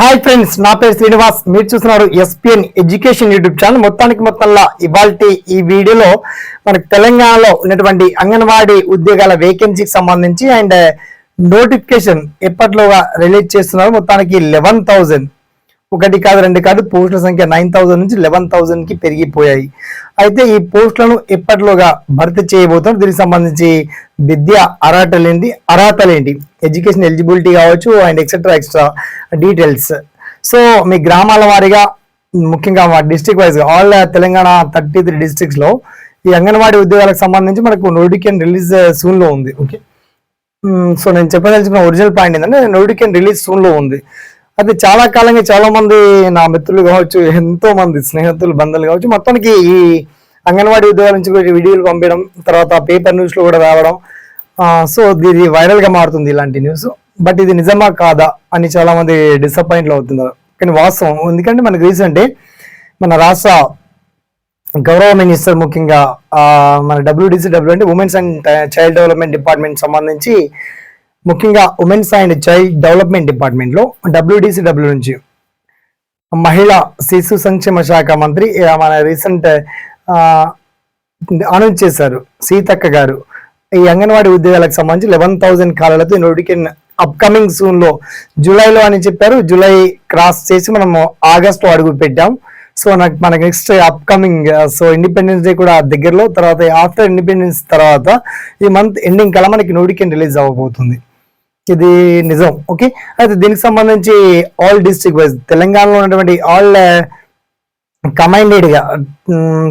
Hi friends నా పేరు శ్రీనివాస్. మీరు చూస్తున్నారు ఎస్పిఎన్ ఎడ్యుకేషన్ యూట్యూబ్ ఛానల్. మొత్తానికి మొత్తంలో ఇవాళ ఈ వీడియోలో మనకు తెలంగాణలో ఉన్నటువంటి అంగన్వాడీ ఉద్యోగాల వేకెన్సీకి సంబంధించి అండ్ నోటిఫికేషన్ ఎప్పట్లోగా రిలీజ్ చేస్తున్నారు. మొత్తానికి లెవెన్ థౌజండ్ ఒకటి కాదు రెండు కాదు పోస్టుల సంఖ్య నైన్ థౌసండ్ నుంచి లెవెన్ థౌసండ్కి పెరిగిపోయాయి. అయితే ఈ పోస్టులను ఎప్పటిలోగా భర్తీ చేయబోతున్నారు? దీనికి సంబంధించి విద్య అర్హతలేంటి? అర్హతలేంటి? ఎడ్యుకేషన్ ఎలిజిబిలిటీ కావచ్చు and etcetera extra details so మీ గ్రామాల వారీగా ముఖ్యంగా మా district wise all Telangana thirty three డిస్టిక్స్లో లో ఈ అంగన్వాడీ ఉద్యోగాలకు సంబంధించి మనకు నోటిఫికేషన్ రిలీజ్ సూన్లో ఉంది. ఓకే సో hmm, నేను చెప్పదలుచుకున్న ఒరిజినల్ పాయింట్ ఏంటంటే నోటిఫికేషన్ రిలీజ్ సూన్లో ఉంది. అది చాలా కాలంగా చాలా మంది నా మిత్రులు కావచ్చు ఎంతో మంది స్నేహితులు బంధువులు కావచ్చు మొత్తానికి ఈ అంగన్వాడీ ఉద్యోగాల నుంచి కూడా వీడియోలు పంపించడం తర్వాత పేపర్ న్యూస్లో కూడా రావడం సో ఇది వైరల్గా మారుతుంది ఇలాంటి న్యూస్. బట్ ఇది నిజమా కాదా అని చాలా మంది అవుతున్నారు. కానీ వాస్తవం ఎందుకంటే మనకి రీసెంట్ మన రాష్ట్ర గౌరవ మినిస్టర్ ముఖ్యంగా ఆ, మన డబ్ల్యూడిసిడబ్ల్యూ అంటే women's and child development department సంబంధించి ముఖ్యంగా ఉమెన్స్ అండ్ చైల్డ్ డెవలప్మెంట్ డిపార్ట్మెంట్లో డబ్ల్యూడిసిడబ్ల్యూ నుంచి మహిళా శిశు సంక్షేమ శాఖ మంత్రి మన రీసెంట్ అనౌన్స్ చేశారు సీతక్క గారు. ఈ అంగన్వాడీ ఉద్యోగాలకు సంబంధించి లెవెన్ థౌజండ్ ఖాళీలతో నోటికెన్ అప్కమింగ్ సూన్లో జూలైలో అని చెప్పారు. జూలై క్రాస్ చేసి మనము ఆగస్ట్ అడుగు పెట్టాం. సో నాకు మనకి next upcoming so Independence Day కూడా దగ్గరలో తర్వాత ఆఫ్టర్ ఇండిపెండెన్స్ తర్వాత ఈ మంత్ ఎండింగ్ కల్లా మనకి నోటికెన్ రిలీజ్ అవ్వబోతుంది. ఇది నిజం. ఓకే అయితే దీనికి సంబంధించి ఆల్ డిస్ట్రిక్ట్ వైజ్ తెలంగాణలో ఉన్నటువంటి ఆల్ కమైండెడ్గా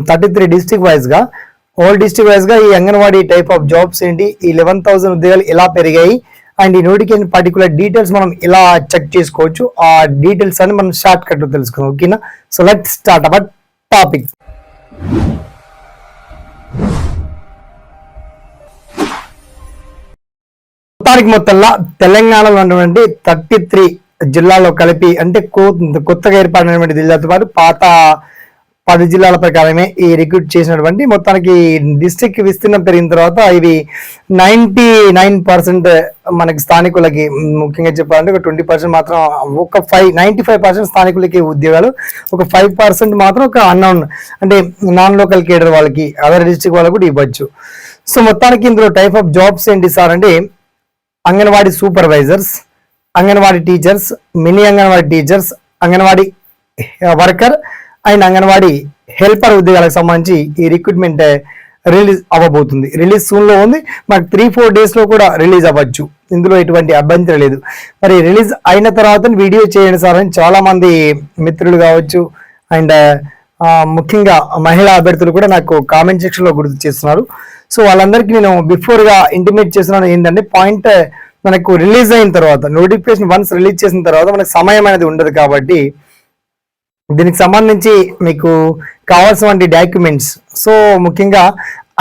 థర్టీ త్రీ డిస్ట్రిక్ట్ వైజ్గా ఆల్ డిస్ట్రిక్ట్ వైజ్గా ఈ అంగన్వాడీ టైప్ ఆఫ్ జాబ్స్ ఏంటి? ఈ లెవెన్ థౌసండ్ ఉద్యోగాలు ఎలా పెరిగాయి? అండ్ ఈ నోటికి పర్టికులర్ డీటెయిల్స్ మనం ఎలా చెక్ చేసుకోవచ్చు. ఆ డీటెయిల్స్ అని మనం షార్ట్ కట్ తెలుసుకుందాం. ఓకేనా so let start our topic మొత్తానికి మొత్తంలో తెలంగాణలో ఉన్నటువంటి థర్టీ త్రీ జిల్లాలో కలిపి అంటే కొత్తగా ఏర్పడినటువంటి జిల్లాతో పాటు పాత పది జిల్లాల ప్రకారమే ఈ రిక్రూట్ చేసినటువంటి మొత్తానికి డిస్ట్రిక్ట్ విస్తీర్ణం పెరిగిన తర్వాత ఇవి నైంటీ నైన్ పర్సెంట్ మనకి స్థానికులకి ముఖ్యంగా చెప్పాలంటే ఒక ట్వంటీ పర్సెంట్ మాత్రం ఒక ఫైవ్ నైంటీ ఫైవ్ పర్సెంట్ స్థానికులకి ఉద్యోగాలు ఒక ఫైవ్ పర్సెంట్ మాత్రం ఒక అన్నౌన్ అంటే నాన్ లోకల్ కేడర్ వాళ్ళకి అదర్ డిస్ట్రిక్ట్ వాళ్ళకి కూడా ఇవ్వచ్చు. సో మొత్తానికి ఇందులో టైప్ ఆఫ్ జాబ్స్ ఏంటి సార్ అంటే Anganwadi supervisors Anganwadi teachers mini Anganwadi teachers Anganwadi worker and Anganwadi helper ఉద్యోగాలకు సంబంధించి ఈ రిక్రూట్మెంట్ రిలీజ్ అవ్వబోతుంది. రిలీజ్ సూన్లో ఉంది. మాకు త్రీ ఫోర్ డేస్లో కూడా రిలీజ్ అవ్వచ్చు. ఇందులో ఎటువంటి అభ్యంతరం లేదు. మరి రిలీజ్ అయిన తర్వాత వీడియో చేయండి సార్ అని చాలామంది మిత్రులు కావచ్చు అండ్ ముఖ్యంగా మహిళా అభ్యర్థులు కూడా నాకు కామెంట్ సెక్షన్లో గుర్తు చేస్తున్నారు. సో వాళ్ళందరికీ నేను బిఫోర్గా ఇంటిమేట్ చేస్తున్నాను ఏంటంటే పాయింట్ eh, మనకు రిలీజ్ అయిన తర్వాత నోటిఫికేషన్ వన్స్ రిలీజ్ చేసిన తర్వాత మనకు సమయం అనేది ఉండదు కాబట్టి దీనికి సంబంధించి మీకు కావాల్సినటువంటి డాక్యుమెంట్స్ సో ముఖ్యంగా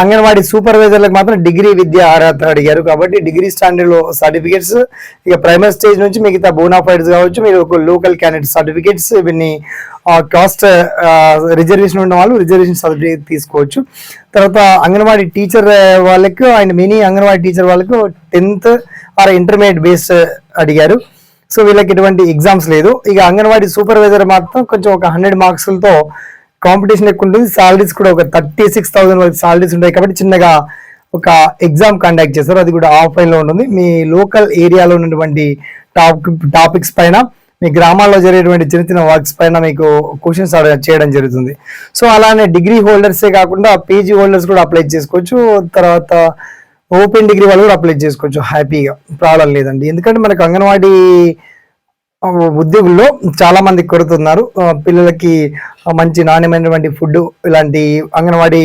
అంగన్వాడీ సూపర్వైజర్లకు మాత్రం డిగ్రీ విద్య అర్హత అడిగారు కాబట్టి డిగ్రీ స్టాండర్డ్లో సర్టిఫికేట్స్ ఇక ప్రైమరీ స్టేజ్ నుంచి మిగతా బోనాఫైడ్స్ కావచ్చు మీరు ఒక లోకల్ క్యాండిడేట్ సర్టిఫికేట్స్ ఇవన్నీ కాస్ట్ రిజర్వేషన్ ఉన్న వాళ్ళు రిజర్వేషన్ సర్టిఫికేట్ తీసుకోవచ్చు. తర్వాత అంగన్వాడీ టీచర్ వాళ్ళకు అండ్ మినీ అంగన్వాడీ టీచర్ వాళ్ళకు టెన్త్ ఆర్ ఇంటర్మీడియట్ బేస్ అడిగారు. సో వీళ్ళకి ఎటువంటి ఎగ్జామ్స్ లేదు. ఇక అంగన్వాడీ సూపర్వైజర్ మాత్రం కొంచెం ఒక హండ్రెడ్ మార్క్స్లతో కాంపిటీషన్ ఎక్కువ ఉంటుంది. సాలరీస్ కూడా ఒక థర్టీ సిక్స్ థౌసండ్ వరకు సాలరీస్ ఉంటాయి కాబట్టి చిన్నగా ఒక ఎగ్జామ్ కండక్ట్ చేస్తారు. అది కూడా ఆఫ్లైన్లో ఉంటుంది. మీ లోకల్ ఏరియాలో ఉన్నటువంటి టాప్ టాపిక్స్ పైన మీ గ్రామాల్లో జరిగేటువంటి చిన్న చిన్న వర్క్స్ పైన మీకు క్వశ్చన్స్ చేయడం జరుగుతుంది. సో అలానే డిగ్రీ హోల్డర్సే కాకుండా పీజీ హోల్డర్స్ కూడా అప్లై చేసుకోవచ్చు. తర్వాత ఓపెన్ డిగ్రీ వాళ్ళు కూడా అప్లై చేసుకోవచ్చు. హ్యాపీగా. ప్రాబ్లం లేదండి. ఎందుకంటే మనకు అంగన్వాడీ ఉద్యోగుల్లో చాలా మంది కొడుతున్నారు పిల్లలకి మంచి నాణ్యమైనటువంటి ఫుడ్ ఇలాంటి అంగన్వాడీ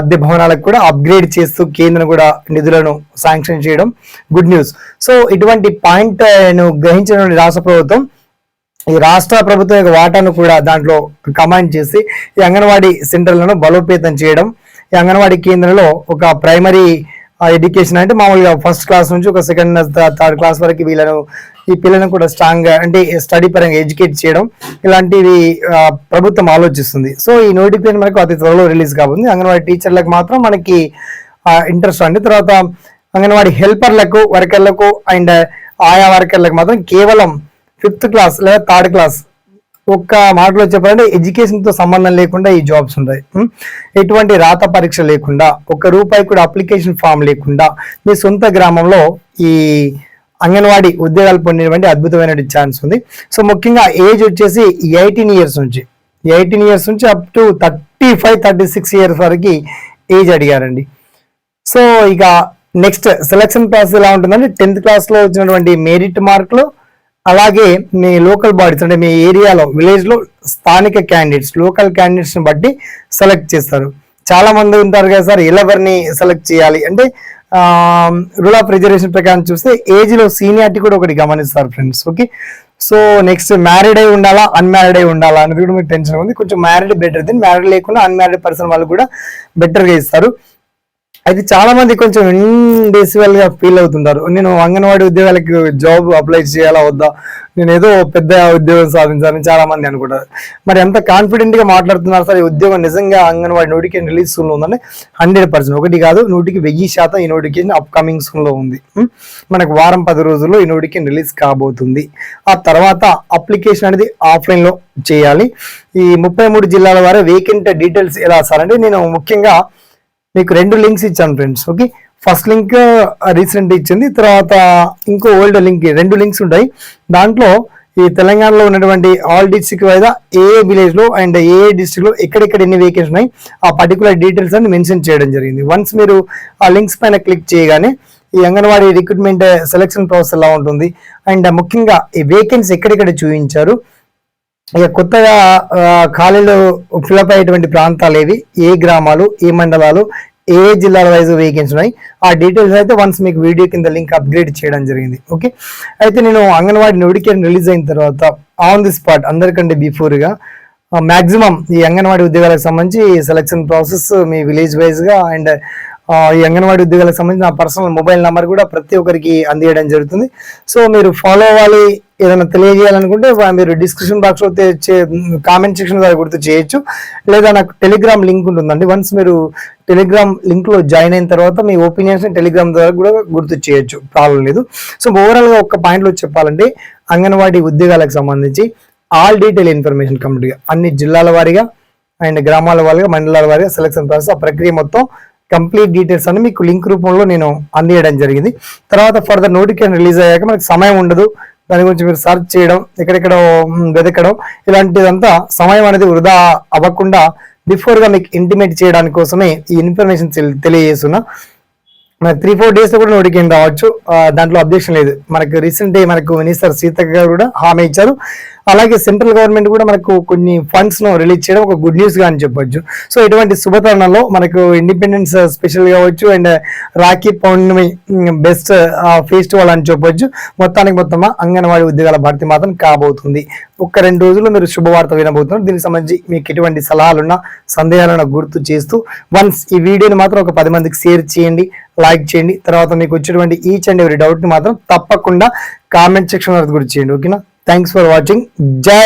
అద్దె భవనాలకు కూడా అప్గ్రేడ్ చేస్తూ కేంద్రం కూడా నిధులను శాంక్షన్ చేయడం గుడ్ న్యూస్. సో ఇటువంటి పాయింట్ నేను గ్రహించిన రాష్ట్ర ప్రభుత్వం ఈ రాష్ట్ర ప్రభుత్వం యొక్క వాటాను కూడా దాంట్లో కమాండ్ చేసి ఈ అంగన్వాడీ సెంటర్లను బలోపేతం చేయడం ఈ అంగన్వాడీ కేంద్రంలో ఒక ప్రైమరీ ఎడ్యుకేషన్ అంటే మామూలుగా ఫస్ట్ క్లాస్ నుంచి ఒక సెకండ్ థర్డ్ క్లాస్ వరకు వీళ్ళను ఈ పిల్లలను కూడా స్ట్రాంగ్గా అంటే స్టడీ పరంగా ఎడ్యుకేట్ చేయడం ఇలాంటివి ప్రభుత్వం ఆలోచిస్తుంది. సో ఈ నోటిఫికేషన్ మనకు అతి త్వరలో రిలీజ్ కాబోతుంది. అంగన్వాడీ టీచర్లకు మాత్రం మనకి ఇంట్రెస్ట్ అండి తర్వాత అంగన్వాడీ హెల్పర్లకు వర్కర్లకు అండ్ ఆయా వర్కర్లకు మాత్రం కేవలం ఫిఫ్త్ క్లాస్ లేదా థర్డ్ క్లాస్ ఒక్క మాటలో చెప్పాలంటే ఎడ్యుకేషన్తో సంబంధం లేకుండా ఈ జాబ్స్ ఉంటాయి. ఎటువంటి రాత పరీక్ష లేకుండా ఒక్క రూపాయి కూడా అప్లికేషన్ ఫామ్ లేకుండా మీ సొంత గ్రామంలో ఈ అంగన్వాడీ ఉద్యోగాలు పొందేటువంటి అద్భుతమైన ఛాన్స్ ఉంది. సో ముఖ్యంగా ఏజ్ వచ్చేసి ఎయిటీన్ ఇయర్స్ నుంచి ఎయిటీన్ ఇయర్స్ నుంచి up to thirty five thirty six years వరకు ఏజ్ అడిగారండి. సో ఇక నెక్స్ట్ సెలక్షన్ ప్రాసెస్ ఎలా ఉంటుందంటే టెన్త్ క్లాస్లో వచ్చినటువంటి మెరిట్ మార్కులు అలాగే మీ లోకల్ బాడీస్ అంటే మీ ఏరియాలో విలేజ్లో స్థానిక క్యాండిడేట్స్ లోకల్ క్యాండిడేట్స్ని బట్టి సెలెక్ట్ చేస్తారు. చాలా మంది ఉంటారు కదా సార్ ఎవరిని సెలెక్ట్ చేయాలి. అంటే రూల్ ఆఫ్ రిజర్వేషన్ ప్రకారం చూస్తే ఏజ్లో సీనియారిటీ కూడా ఒకటి గమనిస్తారు friends okay so next married అయి ఉండాలా అన్మ్యారీడ్ అయి ఉండాలా అనేది కూడా మీకు టెన్షన్ ఉంది. కొంచెం మ్యారీడ్ బెటర్ దెన్ మ్యారీడ్ లేకుండా అన్మ్యారీడ్ పర్సన్ వాళ్ళు కూడా బెటర్గా ఇస్తారు. అయితే చాలా మంది కొంచెం ఇండెసివల్గా ఫీల్ అవుతుంటారు. నేను అంగన్వాడీ ఉద్యోగాలకు జాబ్ అప్లై చేయాలా వద్దా? నేను ఏదో పెద్ద ఉద్యోగం సాధించాలని చాలా మంది అనుకుంటారు. మరి ఎంత కాన్ఫిడెంట్గా మాట్లాడుతున్నారు సార్? ఈ ఉద్యోగం నిజంగా అంగన్వాడీ నోటిఫికేషన్ రిలీజ్ సూన్లో ఉందని హండ్రెడ్ పర్సెంట్ ఒకటి కాదు నూటికి వెయ్యి శాతం ఈ నోటిఫికేషన్ అప్ కమింగ్ సూన్లో ఉంది. మనకు వారం పది రోజుల్లో ఈ నోటిఫికేషన్ రిలీజ్ కాబోతుంది. ఆ తర్వాత అప్లికేషన్ అనేది ఆఫ్లైన్లో చేయాలి. ఈ ముప్పై మూడు జిల్లాల వారి వేకెంట్ డీటెయిల్స్ ఎలా సార్? అంటే నేను ముఖ్యంగా మీకు రెండు లింక్స్ ఇచ్చాను friends okay first link recent ఇచ్చింది తర్వాత ఇంకో ఓల్డ్ లింక్ రెండు లింక్స్ ఉంటాయి. దాంట్లో ఈ తెలంగాణలో ఉన్నటువంటి ఆల్ డిస్ట్రిక్ట్ వైజ్ ఏ విలేజ్లో అండ్ ఏ డిస్ట్రిక్ట్లో ఎక్కడెక్కడ ఎన్ని వేకెన్స్ ఉన్నాయి ఆ పర్టికులర్ డీటెయిల్స్ అని మెన్షన్ చేయడం జరిగింది. వన్స్ మీరు ఆ లింక్స్ పైన క్లిక్ చేయగానే ఈ అంగన్వాడీ రిక్రూట్మెంట్ సెలక్షన్ ప్రాసెస్ ఎలా ఉంటుంది అండ్ ముఖ్యంగా ఈ వేకెన్సీ ఎక్కడెక్కడ చూపించారు ఇక కొత్తగా ఖాళీలు ఫిలప్ అయ్యేటువంటి ప్రాంతాలు ఏవి? ఏ గ్రామాలు ఏ మండలాలు ఏ జిల్లాల వైజ్ వేకెన్సీ ఉన్నాయి? ఆ డీటెయిల్స్ అయితే వన్స్ మీకు వీడియో కింద లింక్ అప్గ్రేడ్ చేయడం జరిగింది. ఓకే అయితే నేను అంగన్వాడీ నోటిఫికేషన్ రిలీజ్ అయిన తర్వాత ఆన్ ది స్పాట్ అందరికంటే బిఫోర్గా మ్యాక్సిమం ఈ అంగన్వాడీ ఉద్యోగాలకు సంబంధించి సెలక్షన్ ప్రాసెస్ మీ విలేజ్ వైజ్గా అండ్ ఈ అంగన్వాడీ ఉద్యోగాలకు సంబంధించిన పర్సనల్ మొబైల్ నెంబర్ కూడా ప్రతి ఒక్కరికి అందియడం జరుగుతుంది. సో మీరు ఫాలో అవ్వాలి ఏదైనా తెలియజేయాలనుకుంటే మీరు డిస్క్రిప్షన్ బాక్స్లో కామెంట్ సెక్షన్ ద్వారా గుర్తు చేయొచ్చు. లేదా నాకు టెలిగ్రామ్ లింక్ ఉంటుందండి. వన్స్ మీరు టెలిగ్రామ్ లింక్లో జాయిన్ అయిన తర్వాత మీ ఒపీనియన్స్ టెలిగ్రామ్ ద్వారా కూడా గుర్తు చేయొచ్చు. ప్రాబ్లం లేదు. సో ఓవరాల్గా ఒక పాయింట్లో చెప్పాలంటే అంగన్వాడీ ఉద్యోగాలకు సంబంధించి ఆల్ డీటెయిల్ ఇన్ఫర్మేషన్ కంప్లీట్గా అన్ని జిల్లాల వారీగా అండ్ గ్రామాల వారీగా మండలాల వారీగా సెలక్షన్ ప్రాసెస్ ఆ ప్రక్రియ మొత్తం కంప్లీట్ డీటెయిల్స్ అని మీకు లింక్ రూపంలో నేను అందియడం జరిగింది. తర్వాత ఫర్దర్ నోటిఫికేషన్ రిలీజ్ అయ్యాక మనకు సమయం ఉండదు. దాని గురించి మీరు సర్చ్ చేయడం ఎక్కడెక్కడ వెతకడం ఇలాంటిదంతా సమయం అనేది వృధా అవ్వకుండా బిఫోర్గా మీకు ఇంటిమేట్ చేయడానికి కోసమే ఈ ఇన్ఫర్మేషన్ తెలియజేస్తున్నా. మనకి త్రీ ఫోర్ డేస్లో కూడా నోటికేం రావచ్చు. దాంట్లో అబ్జెక్షన్ లేదు. మనకు రీసెంట్ డే మనకు మినిస్టర్ సీతక్క గారు కూడా హామీ ఇచ్చారు. అలాగే సెంట్రల్ గవర్నమెంట్ కూడా మనకు కొన్ని ఫండ్స్ను రిలీజ్ చేయడం ఒక గుడ్ న్యూస్గా అని చెప్పొచ్చు. సో ఇటువంటి శుభతరుణంలో మనకు ఇండిపెండెన్స్ స్పెషల్ కావచ్చు and Rakhi Pournami best festival అని చెప్పొచ్చు. మొత్తానికి మొత్తం అంగన్వాడీ ఉద్యోగాల భర్తీ మాత్రం కాబోతుంది. ఒక్క రెండు రోజుల్లో మీరు శుభవార్త వినబోతున్నారు. దీనికి సంబంధించి మీకు ఎటువంటి సలహాలున్నా సందేహాలను గుర్తు చేస్తూ వన్స్ ఈ వీడియోని మాత్రం ఒక పది మందికి షేర్ చేయండి. లైక్ చేయండి. తర్వాత మీకు వచ్చినటువంటి ఈచ్ అండ్ ఎవరి డౌట్ని మాత్రం తప్పకుండా కామెంట్ సెక్షన్ వరకు గుర్తు చేయండి. ఓకేనా థ్యాంక్స్ ఫర్ వాచింగ్ జై